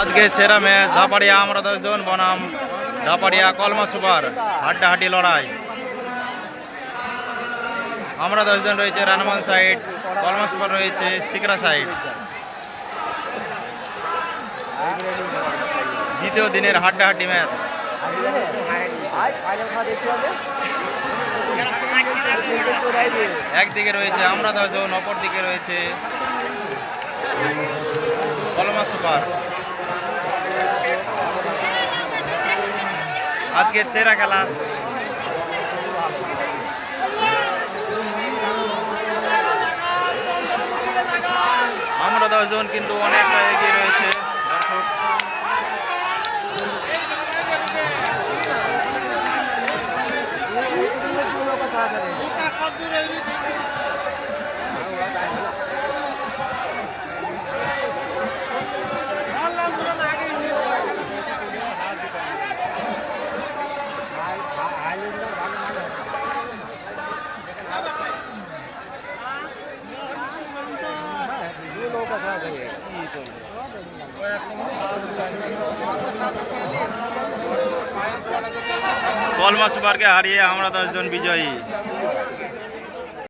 আজকে সেরা ম্যাচ, ধাপাড়িয়া আমরা দশজন বনাম। ধাপাড়িয়া কলমা সুপার, হাড্ডাহাড্ডি লড়াই। আমরা দশজন রয়েছে রানমান সাইড, কলমা সুপার রয়েছে সিকরা সাইড। দ্বিতীয় দিনের হাড্ডাহাড্ডি ম্যাচ। একদিকে রয়েছে আমরা দশজন অপর দিকে রয়েছে কলমা সুপার। আজকের সেরা খেলা। আমরা দশজন কিন্তু অনেকটা এগিয়ে রয়েছে দর্শক। কলমা সুপারকে হারিয়ে আমরা দশজন বিজয়ী।